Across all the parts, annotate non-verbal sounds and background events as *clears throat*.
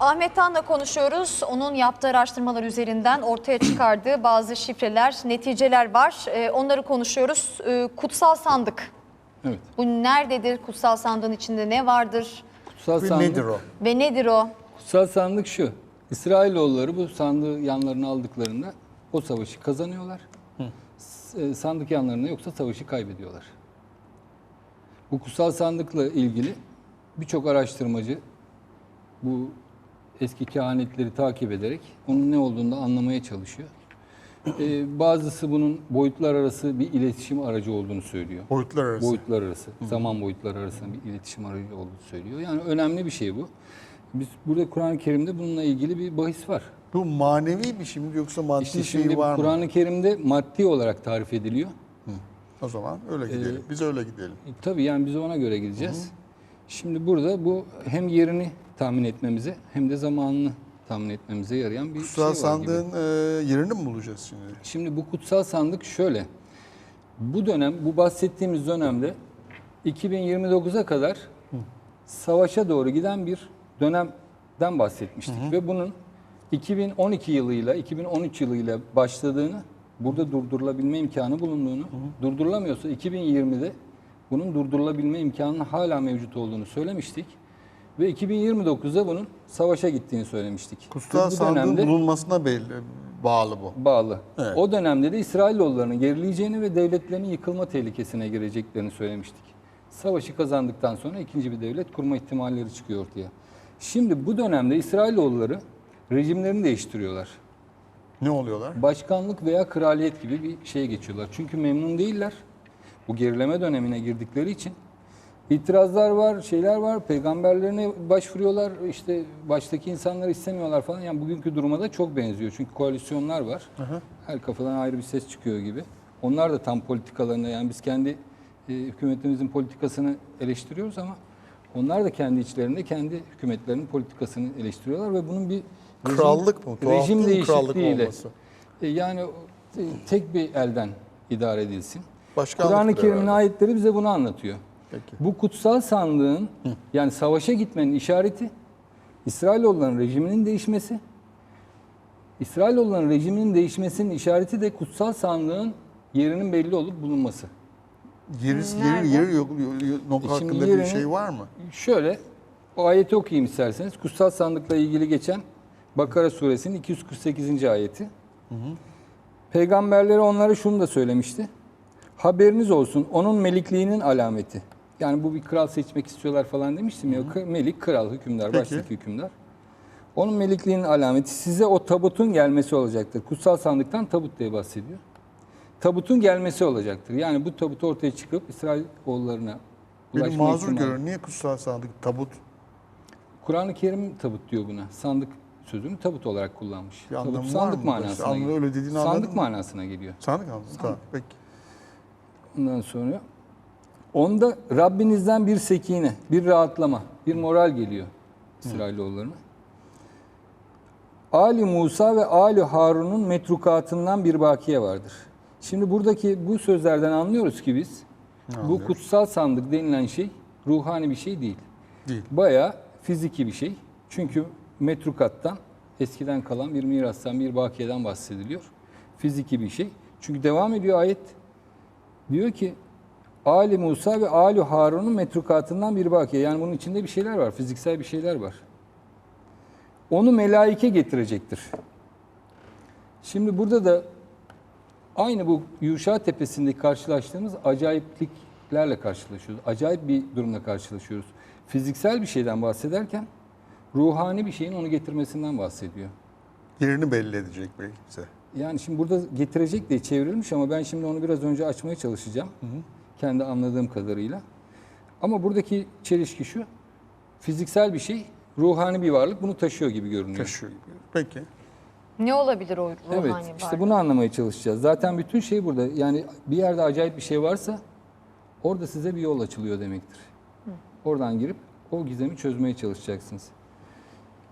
Ahmet Tan'la konuşuyoruz. Onun yaptığı araştırmalar üzerinden ortaya çıkardığı bazı şifreler, neticeler var. Ee, onları konuşuyoruz. Ee, kutsal sandık. Evet. Bu nerededir? Kutsal sandığın içinde ne vardır? Kutsal sandık, nedir o? Ve nedir o? Kutsal sandık şu. İsrailoğulları bu sandığı yanlarına aldıklarında o savaşı kazanıyorlar. S- e, Sandık yanlarına yoksa savaşı kaybediyorlar. Bu kutsal sandıkla ilgili birçok araştırmacı bu eski kehanetleri takip ederek onun ne olduğunu da anlamaya çalışıyor. Ee, bazısı bunun boyutlar arası bir iletişim aracı olduğunu söylüyor. Boyutlar arası. Boyutlar arası, zaman boyutları arasında bir iletişim aracı olduğunu söylüyor. Yani önemli bir şey bu. Biz burada Kur'an-ı Kerim'de bununla ilgili bir bahis var. Bu manevi bir şey mi yoksa maddi İşte şey şimdi var mı? Kur'an-ı Kerim'de maddi olarak tarif ediliyor. O zaman öyle Ee, gidelim. Biz öyle gidelim. E, Tabii yani biz ona göre gideceğiz. Şimdi burada bu hem yerini tahmin etmemize hem de zamanını tahmin etmemize yarayan bir Kutsal şey var gibi. sandığın e, yerini mi bulacağız şimdi? Şimdi bu kutsal sandık şöyle. Bu dönem, bu bahsettiğimiz dönemde 2029'a kadar savaşa doğru giden bir dönemden bahsetmiştik. Ve bunun 2012 yılıyla, 2013 yılıyla başladığını, burada durdurulabilme imkanı bulunduğunu, durdurulamıyorsa 2020'de bunun durdurulabilme imkanının hala mevcut olduğunu söylemiştik. Ve 2029'da bunun savaşa gittiğini söylemiştik. Kutsal sandığın bulunmasına belli, bağlı bu. bağlı. Evet. O dönemde de İsrailoğullarının gerileyeceğini ve devletlerinin yıkılma tehlikesine gireceklerini söylemiştik. Savaşı kazandıktan sonra ikinci bir devlet kurma ihtimalleri çıkıyor ortaya. Şimdi bu dönemde İsrailoğulları rejimlerini değiştiriyorlar. Ne oluyorlar? Başkanlık veya kraliyet gibi bir şeye geçiyorlar. Çünkü memnun değiller. Bu gerileme dönemine girdikleri için itirazlar var, şeyler var. Peygamberlerine başvuruyorlar. İşte baştaki insanlar istemiyorlar falan. Yani bugünkü duruma da çok benziyor. Çünkü koalisyonlar var. Her kafadan ayrı bir ses çıkıyor gibi. Onlar da tam politikalarında yani biz kendi e, hükümetimizin politikasını eleştiriyoruz ama onlar da kendi içlerinde kendi hükümetlerinin politikasını eleştiriyorlar ve bunun bir rejim- Krallık mı? Tuhaf Rejim değişikliğiyle e, Yani e, tek bir elden idare edilsin. Kur'an-ı Kerim'in ayetleri bize bunu anlatıyor. Peki. Bu kutsal sandığın yani savaşa gitmenin işareti İsrailoğulların rejiminin değişmesi. İsrailoğulların rejiminin değişmesinin işareti de kutsal sandığın yerinin belli olup bulunması. Yeri, Nerede? yeri, yeri yok, yok- E hakkında bir yerini- şey var mı? Şöyle o ayeti okuyayım isterseniz. Kutsal sandıkla ilgili geçen Bakara suresinin 248. ayeti. Peygamberleri onlara şunu da söylemişti. Haberiniz olsun onun melikliğinin alameti. Yani bu bir kral seçmek istiyorlar falan demiştim ya. K- Melik, kral, hükümdar, Peki. baştaki hükümdar. Onun melikliğinin alameti size o tabutun gelmesi olacaktır. Kutsal sandıktan tabut diye bahsediyor. Tabutun gelmesi olacaktır. Yani bu tabut ortaya çıkıp İsrail oğullarına Beni mazur görün. Niye kutsal sandık, tabut? Kur'an-ı Kerim tabut diyor buna. Sandık sözünü tabut olarak kullanmış. Bir tabut anlamı sandık manasına Anlamı geliyor. öyle dediğini sandık anladım. manasına geliyor. Sandık anladım. Tamam, peki. Ondan sonra onda Rabbinizden bir sekine, bir rahatlama, bir moral geliyor İsrailoğullarına. Ali Musa ve Ali Harun'un metrukatından bir bakiye vardır. Şimdi buradaki bu sözlerden anlıyoruz ki biz bu anlıyoruz? kutsal sandık denilen şey ruhani bir şey değil. Değil. Bayağı fiziki bir şey. Çünkü metrukattan eskiden kalan bir mirastan, bir bakiyeden bahsediliyor. Fiziki bir şey. Çünkü devam ediyor ayet. Diyor ki Ali Musa ve Ali Harun'un metrukatından bir bakiye. Yani bunun içinde bir şeyler var. Fiziksel bir şeyler var. Onu melaike getirecektir. Şimdi burada da aynı bu Yuşa Tepesi'ndeki karşılaştığımız acayipliklerle karşılaşıyoruz. Acayip bir durumla karşılaşıyoruz. Fiziksel bir şeyden bahsederken ruhani bir şeyin onu getirmesinden bahsediyor. Yerini belli edecek belki bize. Yani şimdi burada getirecek diye çevrilmiş ama ben şimdi onu biraz önce açmaya çalışacağım. Kendi anladığım kadarıyla. Ama buradaki çelişki şu. Fiziksel bir şey, ruhani bir varlık bunu taşıyor gibi görünüyor. Taşıyor gibi. Peki. Ne olabilir o ruhani Evet, varlık? işte bunu anlamaya çalışacağız. Zaten bütün şey burada. Yani bir yerde acayip bir şey varsa orada size bir yol açılıyor demektir. Oradan girip o gizemi çözmeye çalışacaksınız.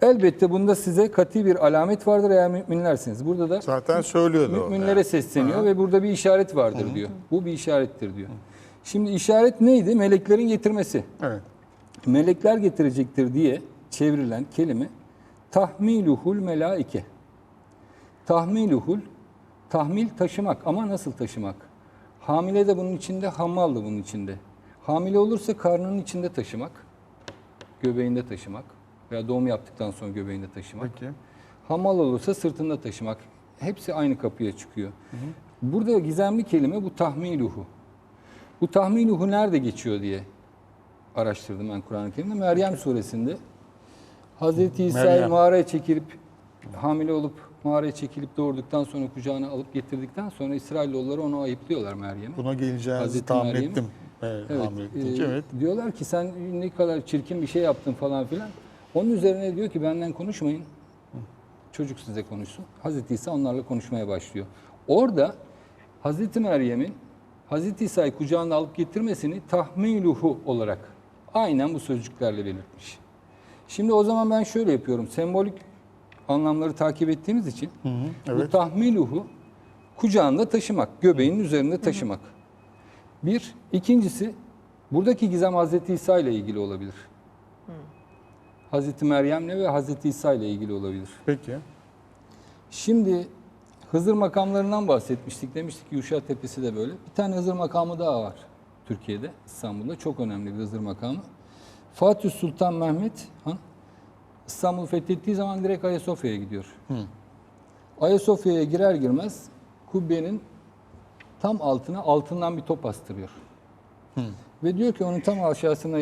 Elbette bunda size kati bir alamet vardır eğer müminlersiniz. Burada da Zaten söylüyordu müminlere sesleniyor ve burada bir işaret vardır diyor. Bu bir işarettir diyor. Şimdi işaret neydi? Meleklerin getirmesi. Evet. Melekler getirecektir diye çevrilen kelime tahmiluhul melaike. Tahmiluhul, tahmil taşımak ama nasıl taşımak? Hamile de bunun içinde, hamal da bunun içinde. Hamile olursa karnının içinde taşımak, göbeğinde taşımak veya doğum yaptıktan sonra göbeğinde taşımak. Peki. Hamal olursa sırtında taşımak. Hepsi aynı kapıya çıkıyor. Burada gizemli kelime bu tahmiluhu. Bu tahmiluhu nerede geçiyor diye araştırdım ben Kur'an-ı Kerim'de. Meryem suresinde Hazreti İsa'yı mağaraya çekilip hamile olup mağaraya çekilip doğurduktan sonra kucağına alıp getirdikten sonra İsrailoğulları onu ayıplıyorlar Meryem'i. Buna geleceğinizi Hazreti tahmin ettim. Evet, Evet, ettim. e, evet. Diyorlar ki sen ne kadar çirkin bir şey yaptın falan filan. Onun üzerine diyor ki benden konuşmayın. Çocuk size konuşsun. Hazreti İsa onlarla konuşmaya başlıyor. Orada Hazreti Meryem'in Hazreti İsa'yı kucağına alıp getirmesini tahmiluhu olarak aynen bu sözcüklerle belirtmiş. Şimdi o zaman ben şöyle yapıyorum. Sembolik anlamları takip ettiğimiz için bu evet. tahmiluhu kucağında taşımak, göbeğinin üzerinde taşımak. Bir. ikincisi buradaki gizem Hazreti İsa ile ilgili olabilir. Hazreti Meryem'le ve Hazreti İsa ile ilgili olabilir. Peki. Şimdi Hızır makamlarından bahsetmiştik. Demiştik ki Yuşa Tepesi de böyle. Bir tane Hızır makamı daha var Türkiye'de, İstanbul'da. Çok önemli bir Hızır makamı. Fatih Sultan Mehmet Han İstanbul'u fethettiği zaman direkt Ayasofya'ya gidiyor. Ayasofya'ya girer girmez kubbenin tam altına altından bir top astırıyor. Ve diyor ki onun tam aşağısına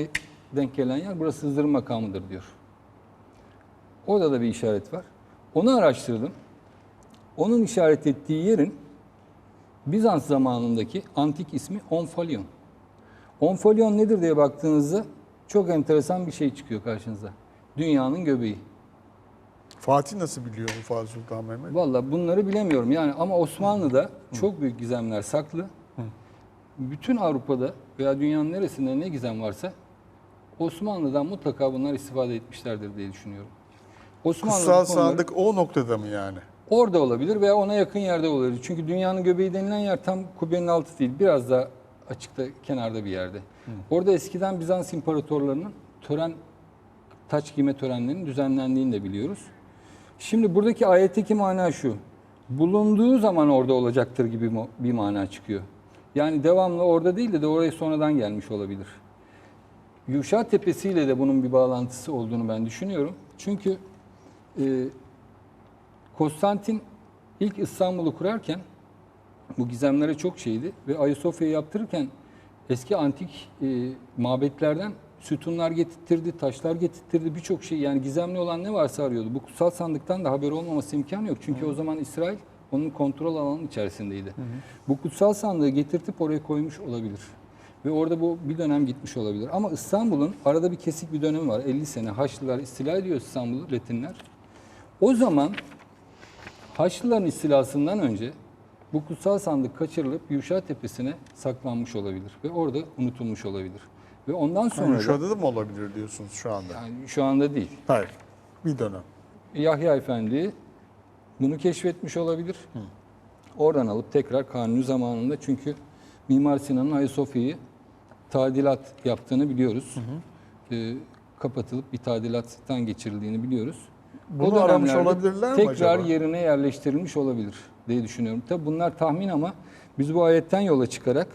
denk gelen yer burası Hızır makamıdır diyor. Orada da bir işaret var. Onu araştırdım. Onun işaret ettiği yerin Bizans zamanındaki antik ismi Onfalyon. Onfalyon nedir diye baktığınızda çok enteresan bir şey çıkıyor karşınıza. Dünyanın göbeği. Fatih nasıl biliyor bu Fatih Sultan Mehmet? Vallahi bunları bilemiyorum yani ama Osmanlı'da çok büyük gizemler saklı. Bütün Avrupa'da veya dünyanın neresinde ne gizem varsa Osmanlı'dan mutlaka bunlar istifade etmişlerdir diye düşünüyorum. Osmanlı Kutsal konuları- sandık o noktada mı yani? Orada olabilir veya ona yakın yerde olabilir. Çünkü dünyanın göbeği denilen yer tam kubbenin altı değil. Biraz daha açıkta, kenarda bir yerde. Orada eskiden Bizans imparatorlarının tören, taç giyme törenlerinin düzenlendiğini de biliyoruz. Şimdi buradaki ayetteki mana şu. Bulunduğu zaman orada olacaktır gibi bir mana çıkıyor. Yani devamlı orada değil de, de oraya sonradan gelmiş olabilir. Yuşa Tepesi ile de bunun bir bağlantısı olduğunu ben düşünüyorum. Çünkü e, Konstantin ilk İstanbul'u kurarken bu gizemlere çok şeydi ve Ayasofya'yı yaptırırken eski antik e, mabetlerden sütunlar getirtirdi, taşlar getirtirdi, birçok şey yani gizemli olan ne varsa arıyordu. Bu kutsal sandıktan da haberi olmaması imkanı yok. Çünkü o zaman İsrail onun kontrol alanının içerisindeydi. Bu kutsal sandığı getirtip oraya koymuş olabilir. Ve orada bu bir dönem gitmiş olabilir. Ama İstanbul'un arada bir kesik bir dönemi var. 50 sene Haçlılar istila ediyor İstanbul'u, Latinler. O zaman Haçlıların istilasından önce bu kutsal sandık kaçırılıp Yuşa Tepesi'ne saklanmış olabilir ve orada unutulmuş olabilir. Ve ondan sonra Yani da, şu anda da mı olabilir diyorsunuz şu anda? yani şu anda değil. Hayır. Bir dönem. Yahya Efendi bunu keşfetmiş olabilir. Oradan alıp tekrar Kanuni zamanında çünkü Mimar Sinan'ın Ayasofya'yı tadilat yaptığını biliyoruz. Ee, kapatılıp bir tadilattan geçirildiğini biliyoruz. Bunu O aramış olabilirler mi Tekrar yerine yerleştirilmiş olabilir diye düşünüyorum. Tabi bunlar tahmin ama biz bu ayetten yola çıkarak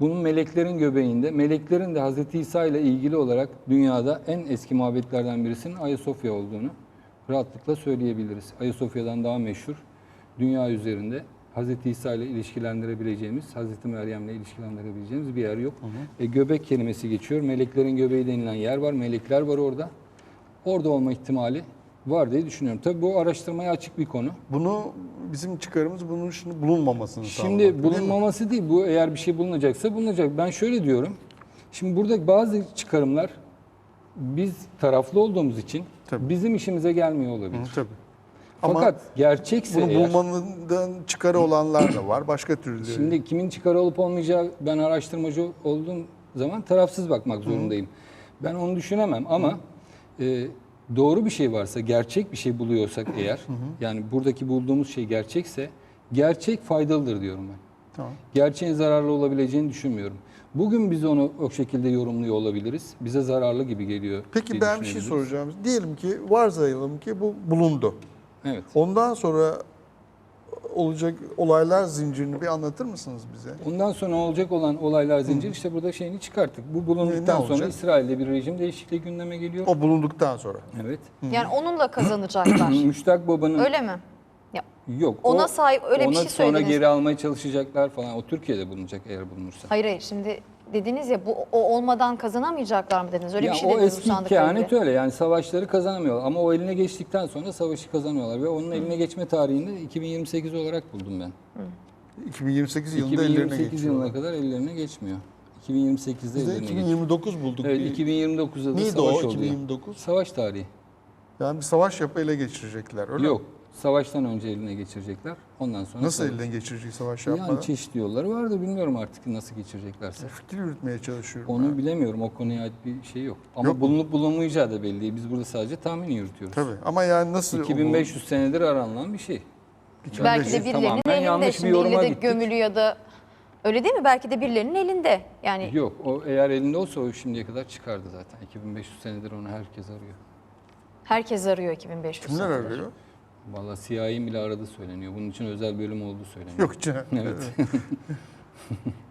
bunun meleklerin göbeğinde, meleklerin de Hz. İsa ile ilgili olarak dünyada en eski mabetlerden birisinin Ayasofya olduğunu rahatlıkla söyleyebiliriz. Ayasofya'dan daha meşhur dünya üzerinde Hz. İsa ile ilişkilendirebileceğimiz, Hz. Meryem ile ilişkilendirebileceğimiz bir yer yok. E, göbek kelimesi geçiyor. Meleklerin göbeği denilen yer var. Melekler var orada. Orada olma ihtimali var diye düşünüyorum. Tabii bu araştırmaya açık bir konu. Bunu bizim çıkarımız bunun şimdi bulunmamasını. Şimdi değil bulunmaması değil. Bu eğer bir şey bulunacaksa bulunacak. Ben şöyle diyorum. Şimdi burada bazı çıkarımlar biz taraflı olduğumuz için Tabii. bizim işimize gelmiyor olabilir. Hı, tabii. Ama Fakat gerçekse bunu eğer, bulmanın çıkarı olanlar da var. Başka türlü. şimdi kimin çıkarı olup olmayacağı ben araştırmacı olduğum zaman tarafsız bakmak zorundayım. Ben onu düşünemem ama e, doğru bir şey varsa, gerçek bir şey buluyorsak eğer, yani buradaki bulduğumuz şey gerçekse gerçek faydalıdır diyorum ben. Tamam. gerçeğin zararlı olabileceğini düşünmüyorum. Bugün biz onu o şekilde yorumluyor olabiliriz. Bize zararlı gibi geliyor. Peki ben bir şey soracağım. Diyelim ki varsayalım ki bu bulundu. Evet. Ondan sonra olacak olaylar zincirini bir anlatır mısınız bize? Ondan sonra olacak olan olaylar zinciri işte burada şeyini çıkarttık. Bu bulunduktan Ne- sonra olacak? İsrail'de bir rejim değişikliği gündeme geliyor. O bulunduktan sonra. Evet. Yani onunla kazanacaklar. *clears throat* Müştak Baba'nın Öyle mi? Ya, yok. Ona o- sahip- öyle bir ona şey sonra söylediniz. geri almaya çalışacaklar falan. O Türkiye'de bulunacak eğer bulunursa. hayır hayır şimdi dediniz ya bu o olmadan kazanamayacaklar mı dediniz? Öyle ya bir şey o dediniz eski kehanet öyle yani savaşları kazanamıyorlar ama o eline geçtikten sonra savaşı kazanıyorlar ve onun eline geçme tarihini 2028 olarak buldum ben. 2028 yılında ellerine 2028 geçiyor. yılına kadar ellerine geçmiyor. 2028'de Biz de ellerine geçiyor. 2029 bulduk. Evet Bir- 2029'da da Neydi savaş o oluyor. 2029? Savaş tarihi. Yani bir savaş yapıp ele geçirecekler öyle Yok. mi? Savaştan önce eline geçirecekler. Ondan sonra Nasıl savaş. eline geçirecek savaş yapmadan? Yani çeşitli yolları vardı. Bilmiyorum artık nasıl geçireceklerse. Fikir yürütmeye çalışıyorum. Onu ben. bilemiyorum. O konuya ait bir şey yok. Ama Yok mu? bulunup bulunmayacağı da belli değil. Biz burada sadece tahmin yürütüyoruz. Tabii ama yani nasıl 2500 senedir aranılan bir şey. Belki de birilerinin tamamen elinde yanlış bir şimdi yoruma ille de gittik. gömülü ya da öyle değil mi? Belki de birilerinin elinde. Yani Yok. O eğer elinde olsa o şimdiye kadar çıkardı zaten. 2500 senedir onu herkes arıyor. herkes arıyor 2500 Kimler senedir. arıyor? Vallahi CIA'nin bile aradığı söyleniyor. Bunun için özel bölüm olduğu söyleniyor. Yok canım. *laughs* Evet. *laughs*